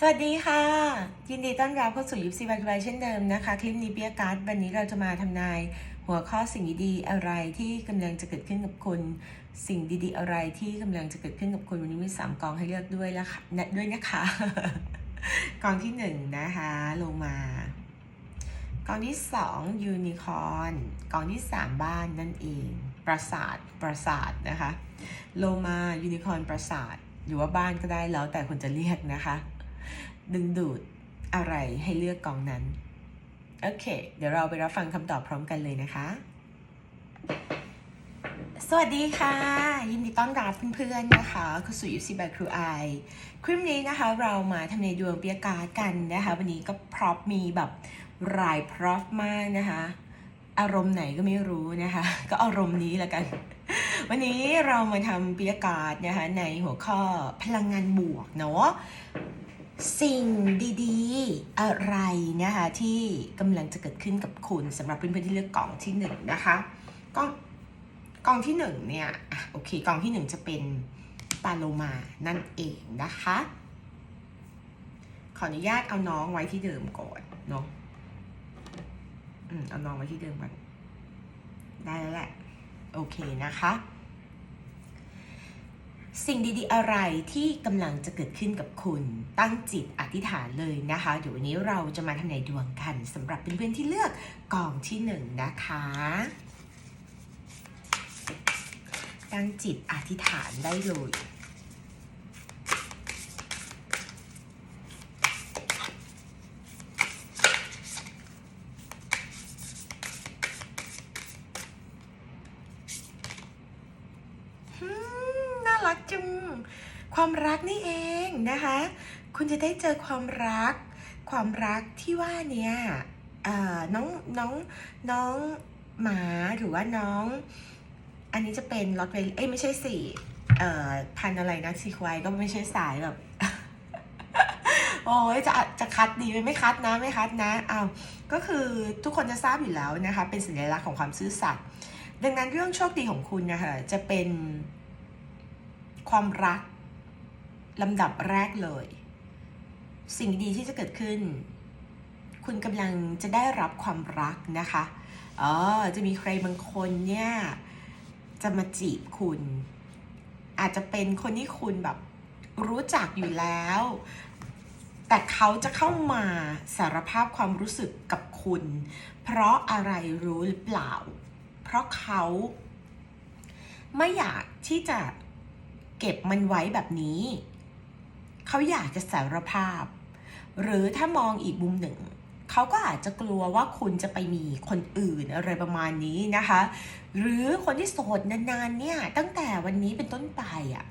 สวัสดีค่ะ ยินดีต้อนรับเข้าสู่ยิปซีบายบายเช่นเดิมนะคะ คลิปนี้เปียการ์ดวันนี้เราจะมาทำนายหัวข้อสิ่งดีๆอะไรที่กำลังจะเกิดขึ้นกับคุณ สิ่งดีๆอะไรที่กำลังจะเกิดขึ้นกับคุณวันนี้มีสามกองให้เลือกด้วยละค่ะนะด้วยนะคะ กองที่หนึ่งนะคะลงมา กองที่สองยูนิคอร์นกองที่สามบ้านนั่นเอง ปราสาทปราสาทนะคะโลมายูนิคอร์นปราสาทหรือว่าบ้านก็ได้แล้วแต่คนจะเรียกนะคะ ดึงดูดอะไรให้เลือกกองนั้น โอเค เดี๋ยวเราไปรับฟังคำตอบพร้อมกันเลยนะคะ สวัสดีค่ะ ยินดีต้อนรับเพื่อนๆนะคะเข้าสู่ยูซีบายครูไอคลิปนี้นะคะเรามาทำในดวงเปียการกันนะคะ วันนี้ก็พร็อพมีแบบหลายพร็อพมากนะคะ อารมณ์ไหนก็ไม่รู้นะคะ ก็อารมณ์นี้ละกันวันนี้เรามาทำเปียการ์ดนะคะในหัวข้อพลังงานบวกเนาะ สิ่งดีๆ อะไรนะคะที่กำลังจะเกิดขึ้นกับคุณสำหรับเพื่อนๆที่เลือกกล่องที่หนึ่งนะคะกล่องกล่องที่หนึ่งเนี่ยโอเคกล่องที่หนึ่งจะเป็นปาโลมานั่นเองนะคะ ขออนุญาตเอาน้องไว้ที่เดิมก่อนเนาะอืมเอาน้องไว้ที่เดิมก่อนได้แล้วแหละโอเคนะคะ สิ่งดีๆ อะไรที่กำลังจะเกิดขึ้นกับคุณตั้งจิตอธิษฐานเลยนะคะเดี๋ยววันนี้เราจะมาทำนายดวงกันสำหรับเพื่อนๆที่เลือกกองที่หนึ่งนะคะ ตั้งจิตอธิษฐานได้เลย อืมน่า รักจัง ความรักนี่เองนะคะ คุณจะได้เจอความรัก ความรักที่ว่าเนี่ยน้องน้องน้องหมาหรือว่าน้อง อันนี้จะเป็นลอตเวเอ้ยไม่ใช่สิเอ่พันอะไรนะซีควายก็ไม่ใช่สายแบบโอ้ยจะจะคัดดีไม่คัดนะไม่คัดนะอ้าวก็คือทุกคนจะทราบอยู่แล้วนะคะ เป็นสัญลักษณ์ของความซื่อสัตย์ดังนั้นเรื่องโชคดีของคุณนะคะจะเป็น ความรักลำดับแรกเลย สิ่งดีที่จะเกิดขึ้น คุณกำลังจะได้รับความรักนะคะเออจะมีใครบางคนเนี่ยจะมาจีบคุณ อาจจะเป็นคนที่คุณแบบรู้จักอยู่แล้ว แต่เขาจะเข้ามาสารภาพความรู้สึกกับคุณ เพราะอะไรรู้หรือเปล่า เพราะเขาไม่อยากที่จะ เก็บมันไว้แบบนี้ เขาอยากจะสารภาพ หรือถ้ามองอีกมุมหนึ่ง เขาก็อาจจะกลัวว่าคุณจะไปมีคนอื่นอะไรประมาณนี้นะคะ หรือคนที่โสดนานๆเนี่ยตั้งแต่วันนี้เป็นต้นไปอะ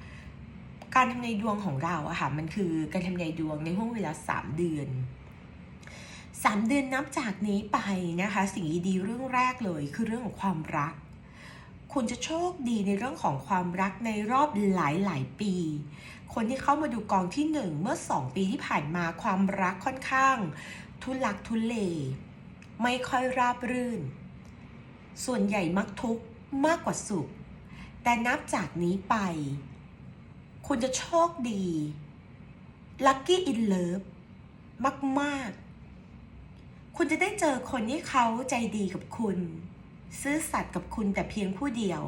การทำในดวงของเราอะค่ะมันคือการทำในดวงในห่วงเวลา 3 เดือน3เดือนนับจากนี้ไปนะคะ สิ่งดีๆเรื่องแรกเลยคือเรื่องของความรัก คุณจะโชคดีในเรื่องของความรักในรอบหลายๆปี คนที่เข้ามาดูกองที่หนึ่งเมื่อ 2 ปีที่ผ่านมาความรักค่อนข้าง ทุลักทุเล ไม่ค่อยราบรื่น ส่วนใหญ่มักทุกข์มากกว่าสุข แต่นับจากนี้ไป คุณจะโชคดี lucky in love มาก ๆ คุณจะได้เจอคนที่เขาใจดีกับคุณ ซื่อสัตย์กับคุณแต่เพียงผู้เดียว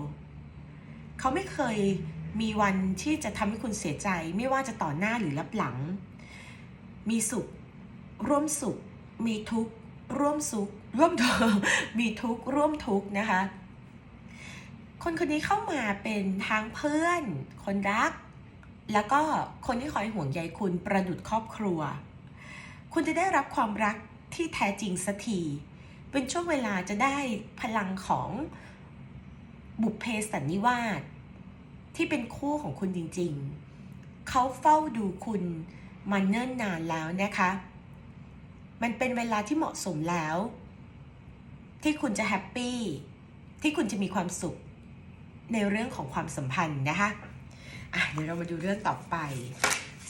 เขาไม่เคยมีวันที่จะทำให้คุณเสียใจ ไม่ว่าจะต่อหน้าหรือรับหลัง มีสุข ร่วมสุข มีทุกข์ ร่วมสุข ร่วมทุกมีทุกข์ร่วมทุกข์นะคะ คนคนนี้เข้ามาเป็นทางเพื่อน คนรัก แล้วก็คนที่คอยห่วงใยคุณประดุดครอบครัว คุณจะได้รับความรักที่แท้จริงสักที เป็นช่วงเวลาจะได้พลังของบุพเพสันนิวาสที่เป็นคู่ของคุณจริงๆ เขาเฝ้าดูคุณมาเนิ่นนานแล้วนะคะ มันเป็นเวลาที่เหมาะสมแล้ว ที่คุณจะแฮปปี้ ที่คุณจะมีความสุขในเรื่องของความสัมพันธ์นะคะอะเดี๋ยวเรามาดูเรื่องต่อไป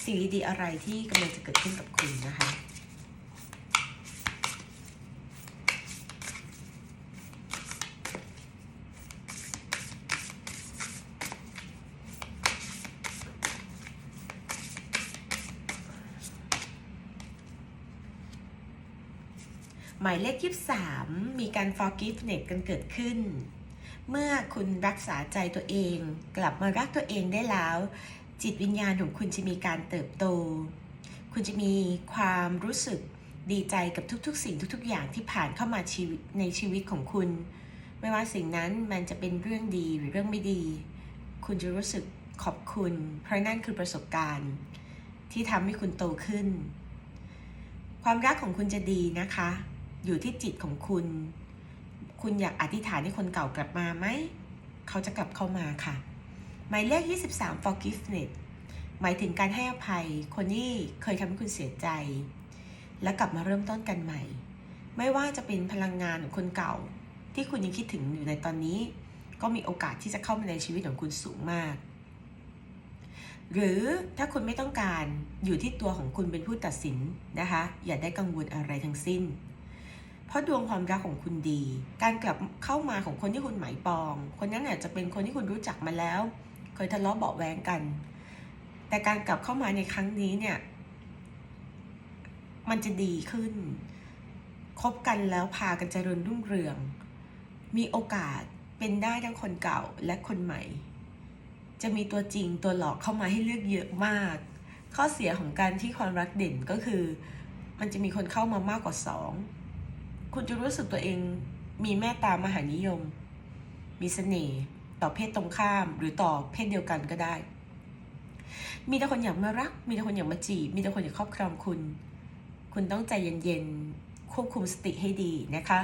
สิ่งดีๆอะไรที่กำลังจะเกิดขึ้นกับคุณนะคะายเลขยี่สามมีการ forgiveness กันเกิดขึ้น เมื่อคุณรักษาใจตัวเอง กลับมารักตัวเองได้แล้ว จิตวิญญาณของคุณจะมีการเติบโต คุณจะมีความรู้สึกดีใจกับทุกๆ สิ่งทุก ๆ อย่างที่ผ่านเข้ามาชีวิตในชีวิตของคุณ ไม่ว่าสิ่งนั้นมันจะเป็นเรื่องดีหรือเรื่องไม่ดี คุณจะรู้สึกขอบคุณ เพราะนั่นคือประสบการณ์ ที่ทำให้คุณโตขึ้น ความรักของคุณจะดีนะคะ อยู่ที่จิตของคุณ คุณอยากอธิษฐานให้คนเก่ากลับมาไหม เขาจะกลับเข้ามาค่ะ หมายเลข 23 forgiveness หมายถึงการให้อภัยคนที่เคยทำให้คุณเสียใจ และกลับมาเริ่มต้นกันใหม่ ไม่ว่าจะเป็นพลังงานของคนเก่า ที่คุณยังคิดถึงอยู่ในตอนนี้ ก็มีโอกาสที่จะเข้ามาในชีวิตของคุณสูงมาก หรือถ้าคุณไม่ต้องการอยู่ที่ตัวของคุณเป็นผู้ตัดสินนะคะ อย่าได้กังวลอะไรทั้งสิ้น เพราะดวงความรักของคุณดี การกลับเข้ามาของคนที่คุณหมายปอง คนนั้นอาจจะเป็นคนที่คุณรู้จักมาแล้ว เคยทะเลาะเบาะแวงกัน แต่การกลับเข้ามาในครั้งนี้เนี่ย มันจะดีขึ้น คบกันแล้วพากันเจริญรุ่งเรือง มีโอกาสเป็นได้ทั้งคนเก่าและคนใหม่ จะมีตัวจริงตัวหลอกเข้ามาให้เลือกเยอะมาก ข้อเสียของการที่ความรักเด่นก็คือ มันจะมีคนเข้ามามากกว่าสอง คุณจะรู้สึกตัวเองมีแม่ตามหานิยม มีเสน่ห์ต่อเพศตรงข้ามหรือต่อเพศเดียวกันก็ได้ มีแต่คนอยากมารัก มีแต่คนอยากมาจีบ มีแต่คนอยากครอบครองคุณ คุณต้องใจเย็นๆ ควบคุมสติให้ดีนะคะ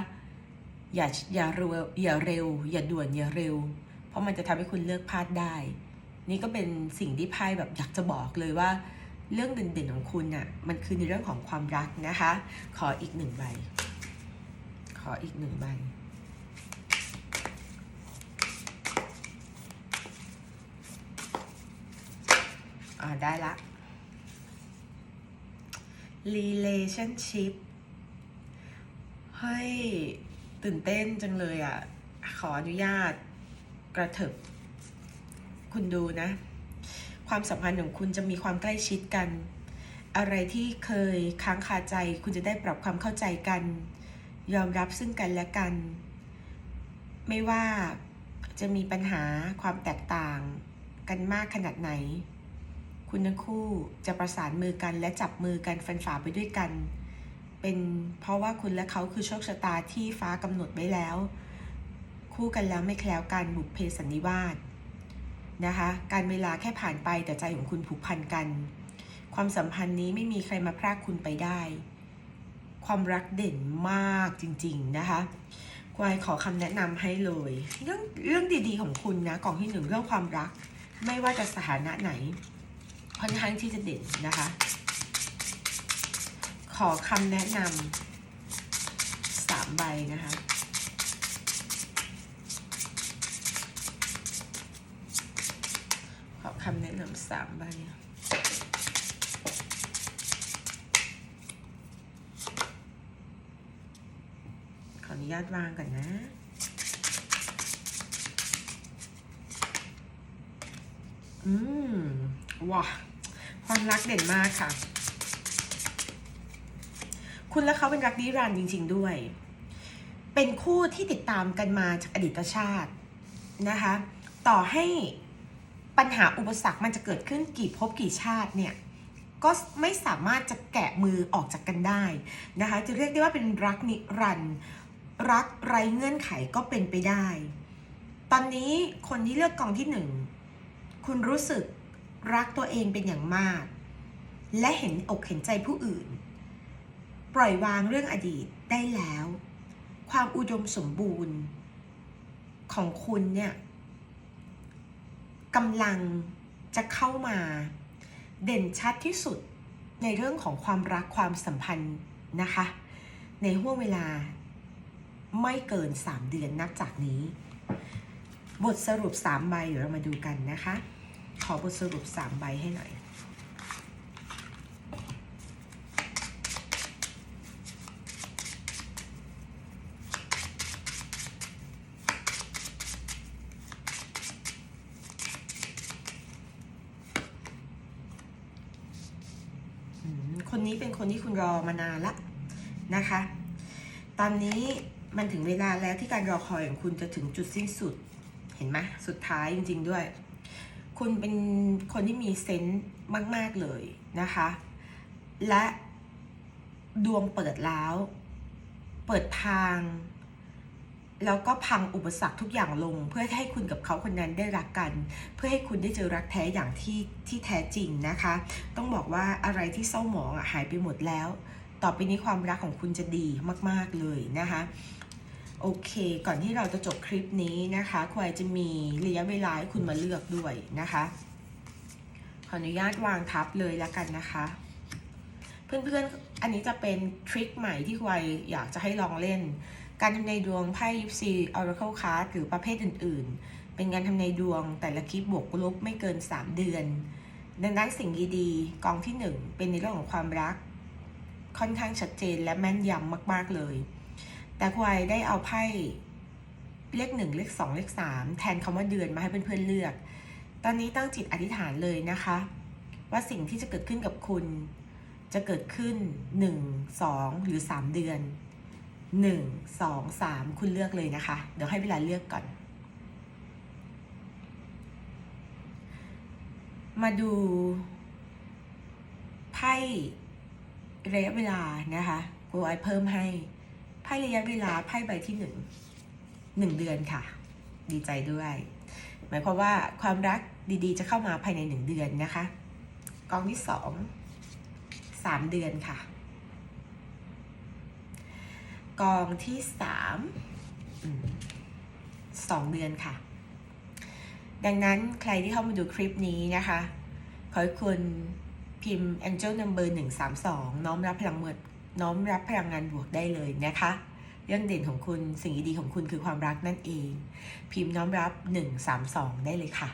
อย่าอย่าเร็วอย่าเร็ว อย่าด่วนอย่าเร็ว เพราะมันจะทำให้คุณเลือกพลาดได้ นี่ก็เป็นสิ่งที่ไพ่แบบอยากจะบอกเลยว่า เรื่องเด่นๆของคุณน่ะมันคือในเรื่องของความรักนะคะ ขออีกหนึ่งใบ ออีกหนึ่งใบ อ่าได้ละ relationship เฮ้ย ตื่นเต้นจังเลยอะ่ะ ขออนุญาตกระเถิบ คุณดูนะ ความสัมพันธ์ของคุณจะมีความใกล้ชิดกัน อะไรที่เคยค้างคาใจ คุณจะได้ปรับความเข้าใจกัน ยอมรับซึ่งกันและกัน ไม่ว่าจะมีปัญหาความแตกต่างกันมากขนาดไหน คุณทั้งคู่จะประสานมือกันและจับมือกันฟันฝ่าไปด้วยกัน เป็นเพราะว่าคุณและเขาคือโชคชะตาที่ฟ้ากำหนดไว้แล้ว คู่กันแล้วไม่แคล้วกันบุพเพสันนิวาสนะคะการเวลาแค่ผ่านไปแต่ใจของคุณผูกพันกัน ความสัมพันธ์นี้ไม่มีใครมาพรากคุณไปได้ ความรักเด่นมากจริง ๆ นะคะกวายขอคำแนะนำให้เลย เรื่องเรื่องดีๆของคุณนะกล่องที่หนึ่งเรื่องความรัก ไม่ว่าจะสถานะไหนค่อนข้างที่จะเด่นนะคะ ขอคำแนะนำสามใบนะคะขอคำแนะนำสามใบ ขออนุญาตวางก่อนนะอืมว้าความรักเด่นมากค่ะ คุณและเขาเป็นรักนิรันดร์จริง ๆ ด้วย เป็นคู่ที่ติดตามกันมาจากอดีตชาตินะคะ ต่อให้ปัญหาอุปสรรคมันจะเกิดขึ้นกี่ภพกี่ชาติเนี่ย ก็ไม่สามารถจะแกะมือออกจากกันได้นะคะ จะเรียกได้ว่าเป็นรักนิรันดร์ รักไร้เงื่อนไขก็เป็นไปได้ ตอนนี้คนที่เลือกกองที่หนึ่งคุณรู้สึกรักตัวเองเป็นอย่างมาก และเห็นอกเห็นใจผู้อื่น ปล่อยวางเรื่องอดีตได้แล้ว ความอุดมสมบูรณ์ ของคุณเนี่ยกำลังจะเข้ามาเด่นชัดที่สุดในเรื่องของความรักความสัมพันธ์นะคะ ในห่วงเวลา ไม่เกิน 3 เดือนนับจากนี้ บทสรุป 3 ใบเดี๋ยวเรามาดูกันนะคะ ขอบทสรุป 3 ใบให้หน่อยคนนี้เป็นคนที่คุณรอมานานละนะคะ ตอนนี้ มันถึงเวลาแล้วที่การรอคอยของคุณจะถึงจุดสิ้นสุด เห็นไหมสุดท้ายจริง ๆด้วย คุณเป็นคนที่มีเซนส์มาก ๆเลยนะคะ และดวงเปิดแล้ว เปิดทาง แล้วก็พังอุปสรรคทุกอย่างลง เพื่อให้คุณกับเขาคนนั้นได้รักกัน เพื่อให้คุณได้เจอรักแท้อย่างที่ที่แท้จริงนะคะ ต้องบอกว่าอะไรที่เศร้าหมองอะหายไปหมดแล้ว ต่อไปนี้ความรักของคุณจะดีมาก ๆเลยนะคะ โอเค ก่อนที่เราจะจบคลิปนี้นะคะควายจะมีระยะเวลาให้คุณมาเลือกด้วยนะคะ ขออนุญาตวางทับเลยแล้วกันนะคะ เพื่อนๆ อันนี้จะเป็นทริคใหม่ที่ควายอยากจะให้ลองเล่น การทำในดวงไพ่ยิปซี Oracle Card หรือประเภทอื่นๆ เป็นการทำในดวงแต่ละคลิปบวกลบไม่เกิน 3 เดือน ดังนั้นสิ่งดีๆกองที่ 1 เป็นในเรื่องของความรัก ค่อนข้างชัดเจนและแม่นยำมากๆเลย แต่ควายได้เอาไพ่เลขหนึ่งเลขสองเลขสามแทนคำว่าเดือนมาให้เพื่อนๆเลือก ตอนนี้ตั้งจิตอธิษฐานเลยนะคะ ว่าสิ่งที่จะเกิดขึ้นกับคุณ จะเกิดขึ้น 1 2 หรือ 3 เดือน 1 2 3 คุณเลือกเลยนะคะ เดี๋ยวให้เวลาเลือกก่อน มาดูไพ่ระยะเวลานะคะกูไอเพิ่มให้ ไพ่ระยะเวลาไพ่ใบที่หนึ่งหนึ่งเดือนค่ะ ดีใจด้วย หมายความว่าความรักดีๆ จะเข้ามาภายในหนึ่งเดือนนะคะกองที่สองสามเดือนค่ะ กองที่สามสองเดือนค่ะ ดังนั้นใครที่เข้ามาดูคลิปนี้นะคะ ขอให้คุณพิมพ์ Angel Number 132 น้อมรับพลังเมืด น้อมรับพลังงานบวกได้เลยนะคะ เรื่องเด่นของคุณสิ่งดีๆของคุณคือความรักนั่นเอง พิมพ์น้อมรับ 132 ได้เลยค่ะ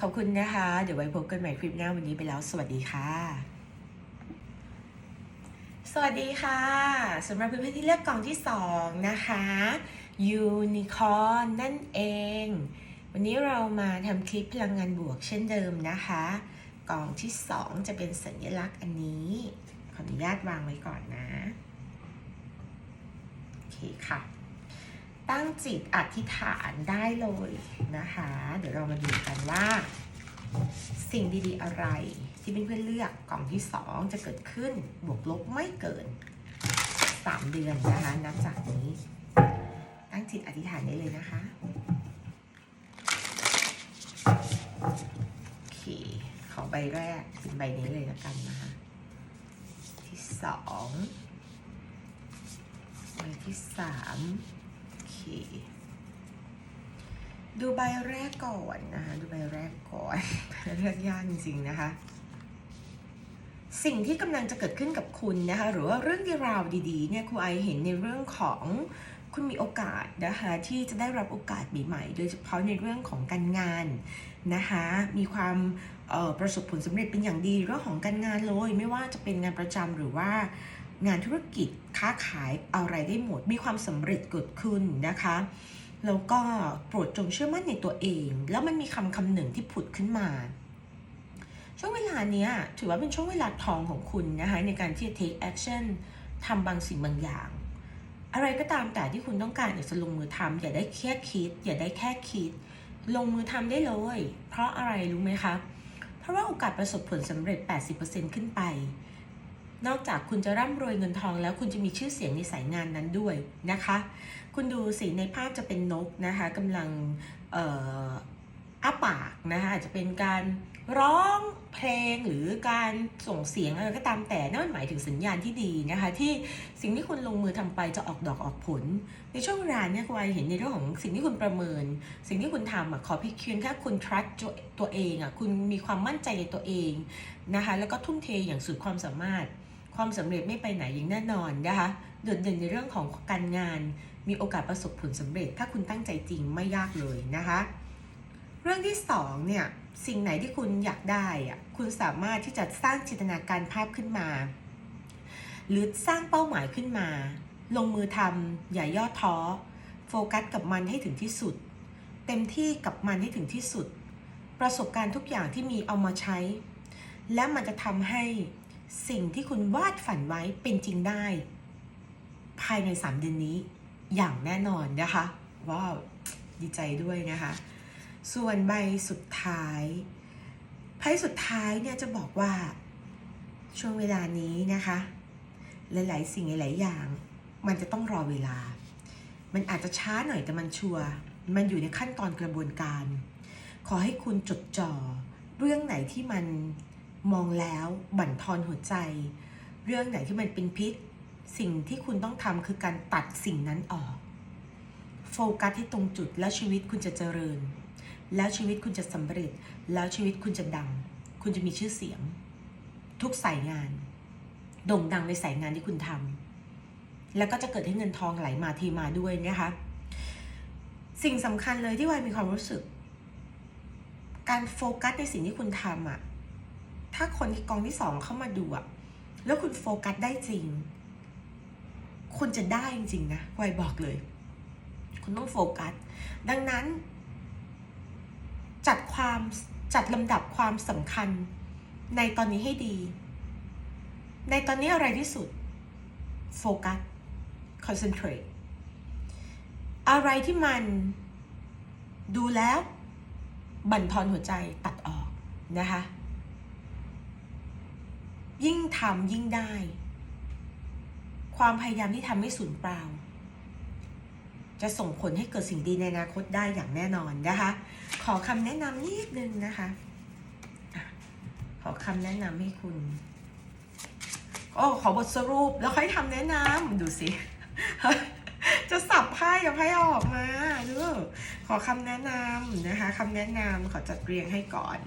ขอบคุณนะคะ เดี๋ยวไว้พบกันใหม่คลิปหน้าวันนี้ไปแล้ว สวัสดีค่ะสวัสดีค่ะสำหรับเพื่อนๆที่เลือกกล่องที่ 2 นะคะยูนิคอ n นั่นเอง วันนี้เรามาทำคลิปพลังงานบวกเช่นเดิมนะคะ กล่องที่ 2 จะเป็นสัญลักษณ์อันนี้ ขออนุญาตวางไว้ก่อนนะโอเคค่ะ ตั้งจิตอธิษฐานได้เลยนะคะ เดี๋ยวเรามาดูกันว่า สิ่งดีๆอะไรที่เพื่อนๆเลือกกล่องที่ 2 จะเกิดขึ้นบวกลบไม่เกิน 3 เดือนนะคะ นับจากนี้ ตั้งจิตอธิษฐานได้เลยนะคะโอเคขอใบแรกเป็นใบนี้เลยล้วกันนะคะ ที่สองใบที่สามโอเคดูใบแรกก่อนนะคะดูใบแรกก่อนเลือกยากจริงๆนะคะสิ่งที่กำลังจะเกิดขึ้นกับคุณนะคะหรือว่าเรื่องราวดีๆเนี่ยครูไอเห็นในเรื่องของคุณมีโอกาสนะคะที่จะได้รับโอกาสใหม่ๆโดยเฉพาะในเรื่องของการงาน นะคะมีความประสบผลสำเร็จเป็นอย่างดีเรื่องของการงานเลย ไม่ว่าจะเป็นงานประจำหรือว่างานธุรกิจค้าขายอะไรได้หมด มีความสำเร็จเกิดขึ้นนะคะแล้วก็โปรดจงเชื่อมั่นในตัวเอง แล้วมันมีคำคำหนึ่งที่ผุดขึ้นมา ช่วงเวลานี้ถือว่าเป็นช่วงเวลาทองของคุณนะคะในการที่จะ take action ทำบางสิ่งบางอย่าง อะไรก็ตามแต่ที่คุณต้องการอยากจะลงมือทำอย่าได้แค่คิด อย่าได้แค่คิด ลงมือทำได้เลย เพราะอะไรรู้ไหมคะ เพราะว่าโอกาสประสบผลสำเร็จ 80%ขึ้นไป นอกจากคุณจะร่ำรวยเงินทองแล้วคุณจะมีชื่อเสียงในสายงานนั้นด้วยนะคะ คุณดูสิในภาพจะเป็นนกนะคะกำลังอ้าปากนะคะอาจจะเป็นการ ร้องเพลงหรือการส่งเสียงอะไรก็ตามแต่นั่นหมายถึงสัญญาณที่ดีนะคะ ที่สิ่งที่คุณลงมือทำไปจะออกดอกออกผล ในช่วงเวลาเนี่ยคุณไอเห็นในเรื่องของสิ่งที่คุณประเมิน สิ่งที่คุณทำอะขอเพียงแค่คุณ trust ตัวเองอะคุณมีความมั่นใจในตัวเองนะคะ แล้วก็ทุ่มเทอย่างสุดความสามารถ ความสำเร็จไม่ไปไหนอย่างแน่นอนนะคะโดดเด่นในเรื่องของการงาน มีโอกาสประสบผลสำเร็จ ถ้าคุณตั้งใจจริงไม่ยากเลยนะคะ เรื่องที่สองเนี่ยสิ่งไหนที่คุณอยากได้อะคุณสามารถที่จะสร้างจินตนาการภาพขึ้นมา หรือสร้างเป้าหมายขึ้นมา ลงมือทำอย่าย่อท้อ โฟกัสกับมันให้ถึงที่สุด เต็มที่กับมันให้ถึงที่สุด ประสบการณ์ทุกอย่างที่มีเอามาใช้ และมันจะทำให้สิ่งที่คุณวาดฝันไว้เป็นจริงได้ภภายใน 3 เดือนนี้อย่างแน่นอนนะคะว้าวดีใจด้วยนะคะ ส่วนใบสุดท้ายไพ่สุดท้ายเนี่ยจะบอกว่าช่วงเวลานี้นะคะ หลาย ๆ สิ่งหลาย ๆ อย่าง มันจะต้องรอเวลา มันอาจจะช้าหน่อยแต่มันชัวร์มันอยู่ในขั้นตอนกระบวนการ ขอให้คุณจดจ่อ เรื่องไหนที่มันมองแล้วบั่นทอนหัวใจ เรื่องไหนที่มันเป็นพิษ สิ่งที่คุณต้องทำคือการตัดสิ่งนั้นออก โฟกัสที่ตรงจุดแล้วชีวิตคุณจะเจริญ แล้วชีวิตคุณจะสำเร็จ แล้วชีวิตคุณจะดัง คุณจะมีชื่อเสียง ทุกสายงาน โด่งดังในสายงานที่คุณทำแล้วก็จะเกิดให้เงินทองไหลมาเทีมาด้วยนะคะสิ่งสำคัญเลยที่วายมีความรู้สึก การโฟกัสในสิ่งที่คุณทำอะถ้าคนที่กองที่สองเข้ามาดูอะแล้วคุณโฟกัสได้จริง คุณจะได้จริงๆนะวายบอกเลย คุณต้องโฟกัส ดังนั้น จัดความจัดลำดับความสำคัญในตอนนี้ให้ดี ในตอนนี้อะไรที่สุด โฟกัส concentrate อะไรที่มันดูแล้วบั่นทอนหัวใจตัดออกนะคะ ยิ่งทำยิ่งได้ ความพยายามที่ทำไม่สูญเปล่า จะส่งผลให้เกิดสิ่งดีในอนาคตได้อย่างแน่นอนนะคะ ขอคำแนะนำนิดนึงนะคะขอคำแนะนำให้คุณโอ้ขอบทสรุปแล้วค่อยทำแนะนำดูสิจะสับไพ่กับไพ่ออกมาดูขอคำแนะนำนะคะคำแนะนำขอจัดเรียงให้ก่อน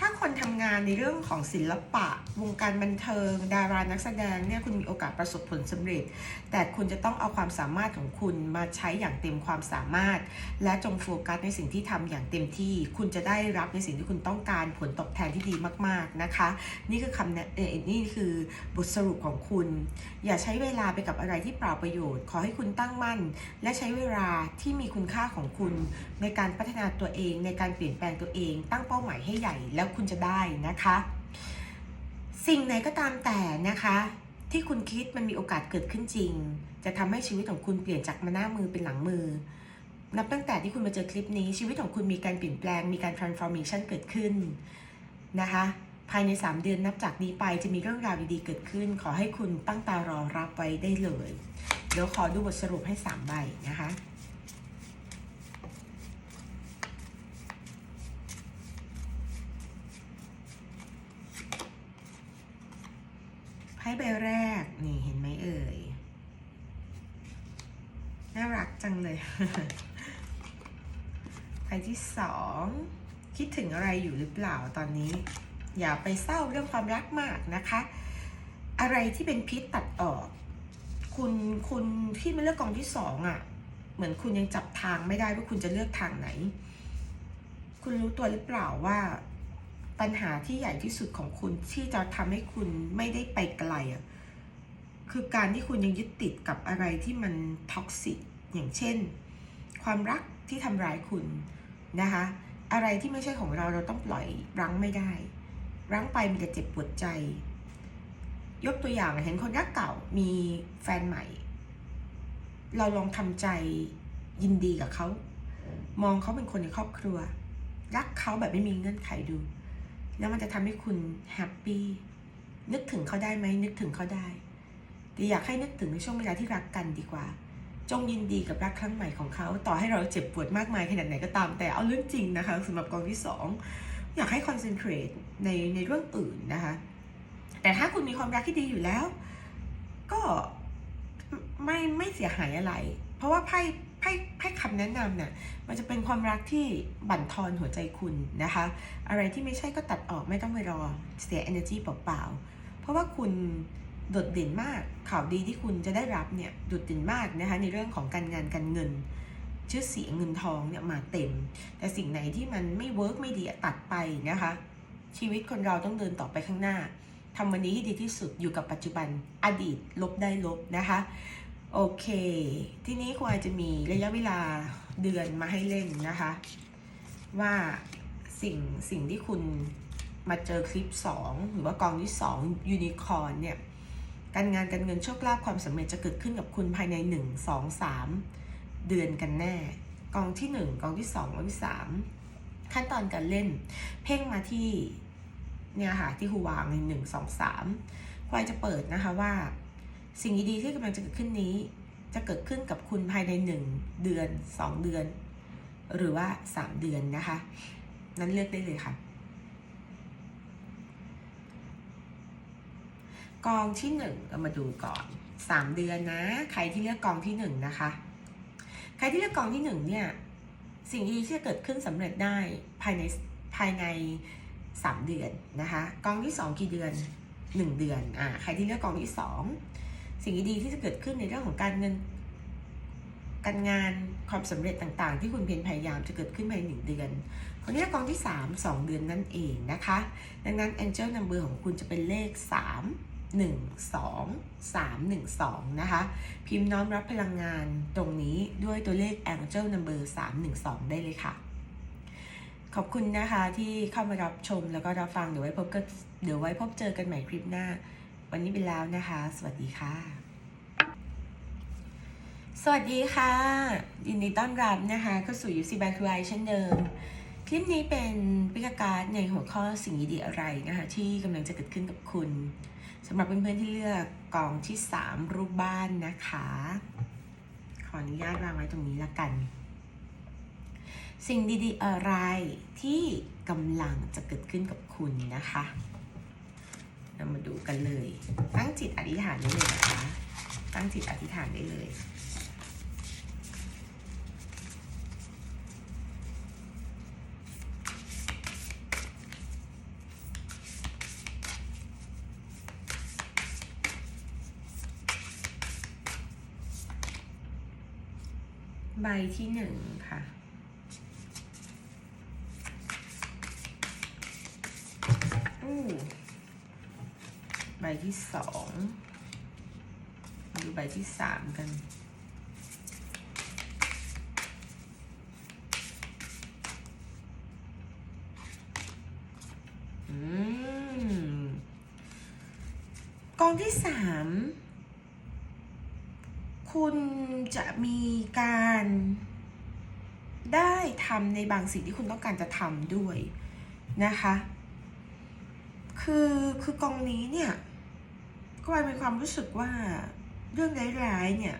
ถ้าคนทำงานในเรื่องของศิลปะ วงการบันเทิง ดารานักแสดงเนี่ยคุณมีโอกาสประสบผลสำเร็จ แต่คุณจะต้องเอาความสามารถของคุณมาใช้อย่างเต็มความสามารถ และจงโฟกัสในสิ่งที่ทำอย่างเต็มที่ คุณจะได้รับในสิ่งที่คุณต้องการผลตอบแทนที่ดีมาก ๆนะคะ นี่คือคำแนะเอ่อนี่คือบทสรุปของคุณ อย่าใช้เวลาไปกับอะไรที่เปล่าประโยชน์ ขอให้คุณตั้งมั่น และใช้เวลาที่มีคุณค่าของคุณ ในการพัฒนาตัวเอง ในการเปลี่ยนแปลงตัวเอง ตั้งเป้าหมายให้ใหญ่แล้วคุณจะได้นะคะ สิ่งไหนก็ตามแต่นะคะ ที่คุณคิดมันมีโอกาสเกิดขึ้นจริง จะทำให้ชีวิตของคุณเปลี่ยนจากมาหน้ามือเป็นหลังมือ นับตั้งแต่ที่คุณมาเจอคลิปนี้ชีวิตของคุณมีการเปลี่ยนแปลงมีการ transformation เกิดขึ้นนะคะภายใน 3 เดือนนับจากนี้ไปจะมีเรื่องราวดีๆเกิดขึ้น ขอให้คุณตั้งตารอรับไว้ได้เลย เดี๋ยวขอดูบทสรุปให้ 3 ใบนะคะ ใบแรก นี่เห็นไหมเอ่ย น่ารักจังเลยไพ่ที่สอง คิดถึงอะไรอยู่หรือเปล่าตอนนี้ อย่าไปเศร้าเรื่องความรักมากนะคะ อะไรที่เป็นพิษตัดออก คุณคุณที่มาเลือกกองที่สองอะ่ะ เหมือนคุณยังจับทางไม่ได้ว่าคุณจะเลือกทางไหน คุณรู้ตัวหรือเปล่าว่า ปัญหาที่ใหญ่ที่สุดของคุณที่จะทำให้คุณไม่ได้ไปไกลอะคือการที่คุณยังยึดติดกับอะไรที่มันท็อกซิกอย่างเช่น ความรักที่ทำร้ายคุณนะคะ อะไรที่ไม่ใช่ของเราเราต้องปล่อยรั้งไม่ได้ รั้งไปมันจะเจ็บปวดใจ ยกตัวอย่างเห็นคนรักเก่ามีแฟนใหม่ เราลองทำใจยินดีกับเขา มองเขาเป็นคนในครอบครัว รักเขาแบบไม่มีเงื่อนไขดู แล้วมันจะทำให้คุณแฮปปี้นึกถึงเขาได้ไหมนึกถึงเขาได้ แต่อยากให้นึกถึงในช่วงเวลาที่รักกันดีกว่า จงยินดีกับรักครั้งใหม่ของเขา ต่อให้เราเจ็บปวดมากมายขนาดไหนก็ตาม แต่เอาเรื่องจริงนะคะสำหรับกองที่สองอยากให้คอนเซนเทรตในในเรื่องอื่นนะคะ แต่ถ้าคุณมีความรักที่ดีอยู่แล้ว ก็ไม่ไม่เสียหายอะไร เพราะว่าไพ่ ไพ่ไพ่คำแนะนำเนี่ยมันจะเป็นความรักที่บั่นทอนหัวใจคุณนะคะ อะไรที่ไม่ใช่ก็ตัดออกไม่ต้องไปรอเสีย energy เปล่าๆ เพราะว่าคุณโดดเด่นมากข่าวดีที่คุณจะได้รับเนี่ยโดดเด่นมากนะคะในเรื่องของการงานการเงิน ชื่อเสียงเงินทองเนี่ยมาเต็ม แต่สิ่งไหนที่มันไม่เวิร์กไม่ดีตัดไปนะคะ ชีวิตคนเราต้องเดินต่อไปข้างหน้าทำวันนี้ให้ดีที่สุดอยู่กับปัจจุบันอดีตลบได้ลบนะคะ โอเค ทีนี้ควายจะมีระยะเวลาเดือนมาให้เล่นนะคะ ว่าสิ่งสิ่งที่คุณมาเจอคลิป 2 หรือว่ากองที่2ยูนิคอร์นเนี่ย การงานการเงินโชคลาภความสำเร็จจะเกิดขึ้นกับคุณภายใน 1 2 3 เดือนกันแน่ กองที่ 1 กองที่ 2กองที่ 3 ขั้นตอนการเล่น เพ่งมาที่เนี่ยค่ะที่หูวางในหนึ่งสองสามควายจะเปิดนะคะว่า สิ่งดีๆที่กำลังจะเกิดขึ้นนี้ จะเกิดขึ้นกับคุณภายใน 1 เดือน 2 เดือน หรือว่า 3 เดือนนะคะ นั้นเลือกได้เลยค่ะ กองที่หนึ่งเรามาดูก่อนสามเดือนนะ ใครที่เลือกกองที่หนึ่งนะคะ ใครที่เลือกกองที่หนึ่งเนี่ย สิ่งดีที่จะเกิดขึ้นสำเร็จได้ภายในภายในสามเดือนนะคะ กองที่สองกี่เดือนหนึ่งเดือน อ่า ใครที่เลือกกองที่สอง สิ่งดีที่จะเกิดขึ้นในเรื่องของการเงิน การงานความสำเร็จต่างๆ ที่คุณเพียรพยายามจะเกิดขึ้นภายในหนึ่งเดือนคนนี้กองที่ 3 2 เดือนนั่นเองนะคะ ดังนั้น Angel Number ของคุณจะเป็นเลข 3 1 2 3 1 2 นะคะ พิมพ์น้อมรับพลังงานตรงนี้ด้วยตัวเลข Angel Number 3 1 2 ได้เลยค่ะ ขอบคุณนะคะที่เข้ามารับชมแล้วก็รับฟัง เดี๋ยวไว้พบกันเดี๋ยวไว้พบเจอกันใหม่คลิปหน้า วันนี้ไปแล้วนะคะ สวัสดีค่ะ สวัสดีค่ะ ยินดีต้อนรับนะคะเข้าสู่ยูซีแบงค์ไเช่นเดิม คลิปนี้เป็นพิกาการ์ดในหัวข้อสิ่งดีๆอะไรนะคะ ที่กำลังจะเกิดขึ้นกับคุณสำหรับเพื่อนๆที่เลือกกองที่ 3 รูปบ้านนะคะ ขออนุญาตวางไว้ตรงนี้ละกัน สิ่งดีๆอะไรที่กำลังจะเกิดขึ้นกับคุณนะคะ เรามาดูกันเลย ตั้งจิตอธิษฐานได้เลยนะคะ ตั้งจิตอธิษฐานได้เลยใบที่หนึ่งค่ะ ที่สองมาดูใบที่สามกันอืมกองที่สามคุณจะมีการได้ทำในบางสิ่งที่คุณต้องการจะทำด้วยนะคะ คือคือกองนี้เนี่ย ก็มีความรู้สึกว่าเรื่องร้ายๆเนี่ย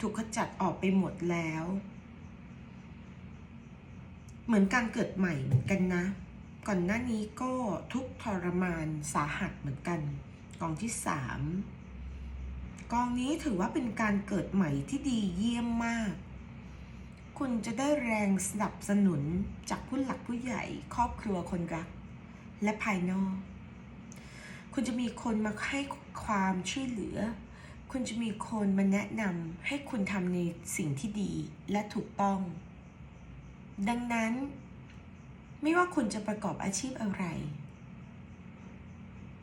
ถูกขจัดออกไปหมดแล้ว เหมือนการเกิดใหม่เหมือนกันนะ ก่อนหน้านี้ก็ทุกทรมานสาหัสเหมือนกันกองที่สามกองนี้ถือว่าเป็นการเกิดใหม่ที่ดีเยี่ยมมาก คุณจะได้แรงสนับสนุนจากผู้หลักผู้ใหญ่ ครอบครัวคนรัก และภายนอก คุณจะมีคนมาให้ความช่วยเหลือ คุณจะมีคนมาแนะนำให้คุณทำในสิ่งที่ดีและถูกต้อง ดังนั้น ไม่ว่าคุณจะประกอบอาชีพอะไร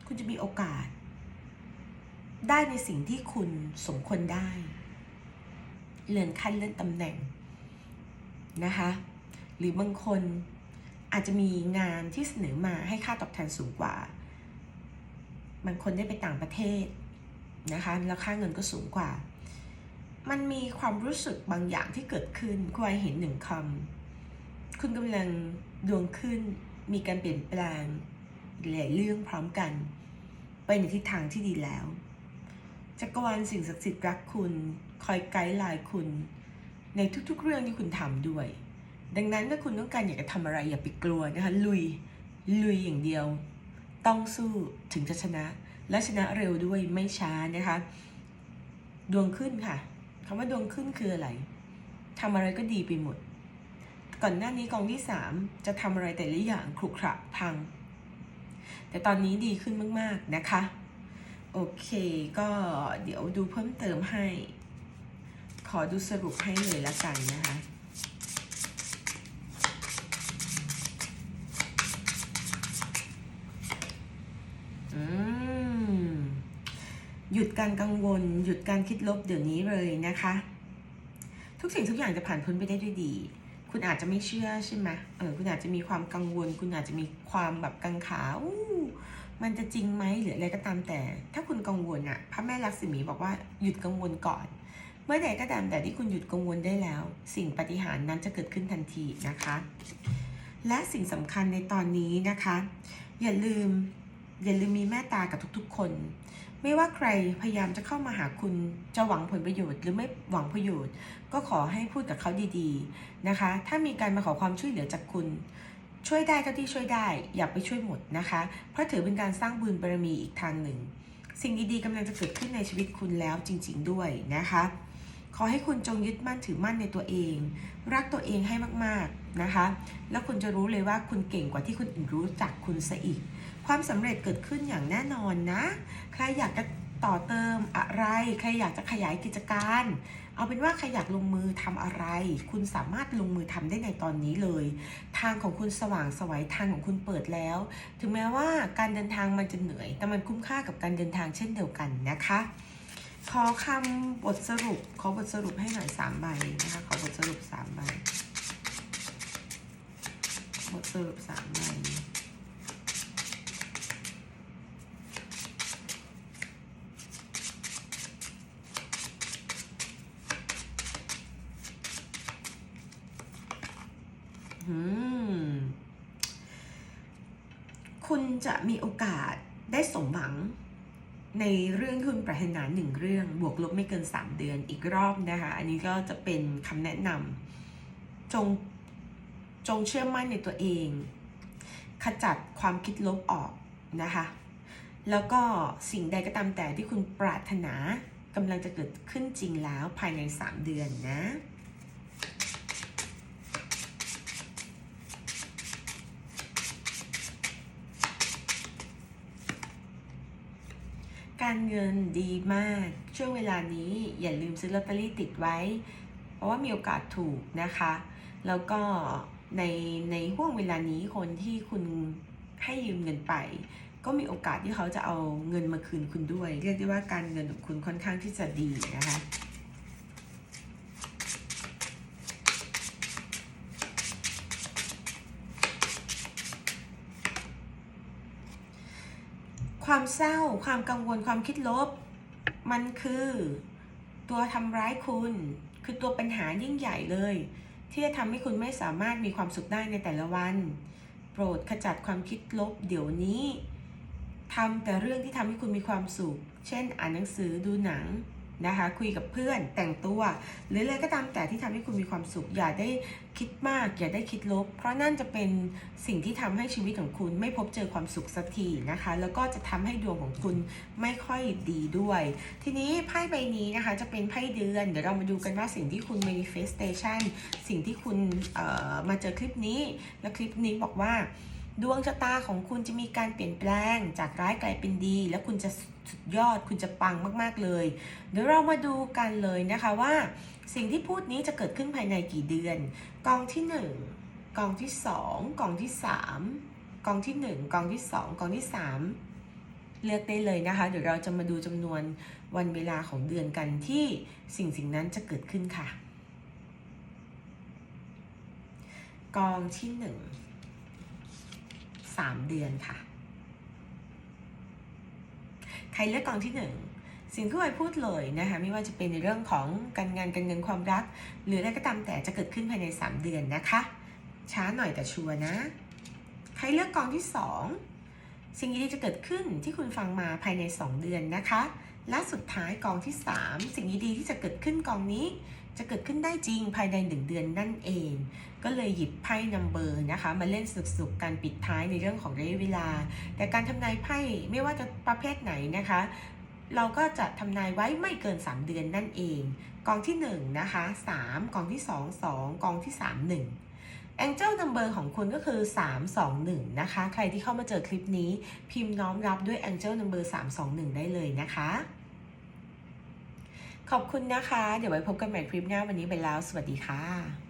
คุณจะมีโอกาส ได้ในสิ่งที่คุณสมควรได้ เลื่อนขั้นเลื่อนตำแหน่งนะคะ หรือบางคนอาจจะมีงานที่เสนอมาให้ค่าตอบแทนสูงกว่า บางคนได้ไปต่างประเทศนะคะแล้วค่าเงินก็สูงกว่า มันมีความรู้สึกบางอย่างที่เกิดขึ้นคุณเห็นหนึ่งคำคุณกำลังดวงขึ้น มีการเปลี่ยนแปลงหลายเรื่องพร้อมกัน ไปในทิศทางที่ดีแล้วจักรวาลสิ่งศักดิ์สิทธิ์รักคุณ คอยไกด์ไลน์คุณ ในทุกๆ เรื่องที่คุณทำด้วย ดังนั้นถ้าคุณต้องการอยากจะทำอะไรอย่าไปกลัวนะคะลุยลุยอย่างเดียว ต้องสู้ถึงจะชนะ และชนะเร็วด้วยไม่ช้านะคะ ดวงขึ้นค่ะคำว่าดวงขึ้นคืออะไรทำอะไรก็ดีไปหมด ก่อนหน้านี้กองที่สามจะทำอะไรแต่ละอย่างขรุขระพัง แต่ตอนนี้ดีขึ้นมาก ๆ นะคะ โอเคก็เดี๋ยวดูเพิ่มเติมให้ ขอดูสรุปให้เลยละกันนะคะ หยุดการกังวล หยุดการคิดลบเดี๋ยวนี้เลยนะคะ ทุกสิ่งทุกอย่างจะผ่านพ้นไปได้ด้วยดี คุณอาจจะไม่เชื่อใช่ไหมเออคุณอาจจะมีความกังวล คุณอาจจะมีความแบบกังขาอู้มันจะจริงไหมหรืออะไรก็ตามแต่ ถ้าคุณกังวลอะพระแม่ลักษมีบอกว่าหยุดกังวลก่อน เมื่อใดก็ตามแต่ที่คุณหยุดกังวลได้แล้ว สิ่งปฏิหารนั้นจะเกิดขึ้นทันทีนะคะ และสิ่งสำคัญในตอนนี้นะคะ อย่าลืม อย่าลืมมีเมตตากับทุกๆ คน ไม่ว่าใครพยายามจะเข้ามาหาคุณจะหวังผลประโยชน์ หรือไม่หวังประโยชน์ ก็ขอให้พูดกับเขาดีๆนะคะ ถ้ามีการมาขอความช่วยเหลือจากคุณ ช่วยได้เท่าที่ช่วยได้ อย่าไปช่วยหมดนะคะ เพราะถือเป็นการสร้างบุญบารมีอีกทางหนึ่ง สิ่งดีๆกำลังจะเกิดขึ้นในชีวิตคุณแล้วจริง ๆ ด้วยนะคะขอให้คุณจงยึดมั่นถือมั่นในตัวเอง รักตัวเองให้มากๆนะคะ แล้วคุณจะรู้เลยว่าคุณเก่งกว่าที่คนอื่นรู้จักคุณซะอีก ความสำเร็จเกิดขึ้นอย่างแน่นอนนะ ใครอยากจะต่อเติมอะไร ใครอยากจะขยายกิจการ เอาเป็นว่าใครอยากลงมือทำอะไร คุณสามารถลงมือทำได้ในตอนนี้เลย ทางของคุณสว่างสวัยทางของคุณเปิดแล้ว ถึงแม้ว่าการเดินทางมันจะเหนื่อย แต่มันคุ้มค่ากับการเดินทางเช่นเดียวกันนะคะ ขอคำบทสรุป ขอบทสรุปให้หน่อยสามใบนะคะ ขอบทสรุปสามใบ บทสรุปสามใบ อืม คุณ จะมีโอกาสได้สมหวังในเรื่องที่คุณปรารถนาหนึ่งเรื่อง บวกลบไม่เกิน 3 เดือนอีกรอบนะคะ อันนี้ก็จะเป็นคำแนะนำจงจงเชื่อมั่นในตัวเอง ขจัดความคิดลบออกนะคะ แล้วก็สิ่งใดก็ตามแต่ที่คุณปรารถนากำลังจะเกิดขึ้นจริงแล้วภายใน 3 เดือนนะ การเงินดีมาก ช่วงเวลานี้อย่าลืมซื้อลอตเตอรี่ติดไว้ เพราะว่ามีโอกาสถูกนะคะ แล้วก็ในในห่วงเวลานี้คนที่คุณให้ยืมเงินไป ก็มีโอกาสที่เขาจะเอาเงินมาคืนคุณด้วย เรียกได้ว่าการเงินของคุณค่อนข้างที่จะดีนะคะ ความเศร้า ความกังวล ความคิดลบ มันคือ ตัวทำร้ายคุณ คือตัวปัญหายิ่งใหญ่เลย ที่จะทำให้คุณไม่สามารถมีความสุขได้ในแต่ละวัน โปรดขจัดความคิดลบเดี๋ยวนี้ทำแต่เรื่องที่ทำให้คุณมีความสุข เช่น อ่านหนังสือดูหนัง นะคะคุยกับเพื่อนแต่งตัว หรืออะไรก็ตามแต่ที่ทำให้คุณมีความสุข อย่าได้คิดมาก อย่าได้คิดลบ เพราะนั่นจะเป็นสิ่งที่ทำให้ชีวิตของคุณไม่พบเจอความสุขสักทีนะคะ แล้วก็จะทำให้ดวงของคุณไม่ค่อยดีด้วย ทีนี้ไพ่ใบนี้นะคะจะเป็นไพ่เดือน เดี๋ยวเรามาดูกันว่าสิ่งที่คุณ manifestation สิ่งที่คุณมาเจอคลิปนี้และคลิปนี้บอกว่า ดวงชะตาของคุณจะมีการเปลี่ยนแปลงจากร้ายกลายเป็นดี แล้วคุณจะ สุดยอดคุณจะปังมาก ๆ เลย เดี๋ยวเรามาดูกันเลยนะคะว่า สิ่งที่พูดนี้จะเกิดขึ้นภายในกี่เดือน กองที่ 1 กองที่ 2 กองที่ 3 กองที่ 1 กองที่ 2 กองที่ 3 เลือกได้เลยนะคะ เดี๋ยวเราจะมาดูจำนวนวันเวลาของเดือนกันที่สิ่งสิ่งนั้นจะเกิดขึ้นค่ะ กองที่หนึ่งสามเดือนค่ะ ใครเลือกกองที่หนึ่งสิ่งที่ไวพูดเลยนะคะไม่ว่าจะเป็นในเรื่องของการงานการเงินความรัก หรืออะไรก็ตามแต่จะเกิดขึ้นภายใน 3 เดือนนะคะ ช้าหน่อยแต่ชัวร์นะ ใครเลือกกองที่ 2 สิ่งดีๆจะเกิดขึ้นที่คุณฟังมาภายใน 2 เดือนนะคะและสุดท้ายกองที่ 3 สิ่งดีๆที่จะเกิดขึ้นกองนี้ จะเกิดขึ้นได้จริงภายใน 1 เดือนนั่นเอง ก็เลยหยิบไพ่นัมเบอร์นะคะ มาเล่นสุกๆการปิดท้ายในเรื่องของระยะเวลา แต่การทำนายไพ่ไม่ว่าจะประเภทไหนนะคะ เราก็จะทำนายไว้ไม่เกิน 3 เดือนนั่นเอง กองที่1นะคะ3กองที่ 2 2 กองที่ 3 1 Angel Number ของคุณก็คือ 321 นะคะ ใครที่เข้ามาเจอคลิปนี้ พิมพ์น้อมรับด้วย Angel Number 321 ได้เลยนะคะ ขอบคุณนะคะ เดี๋ยวไว้พบกันใหม่คลิปหน้าวันนี้ไปแล้ว สวัสดีค่ะ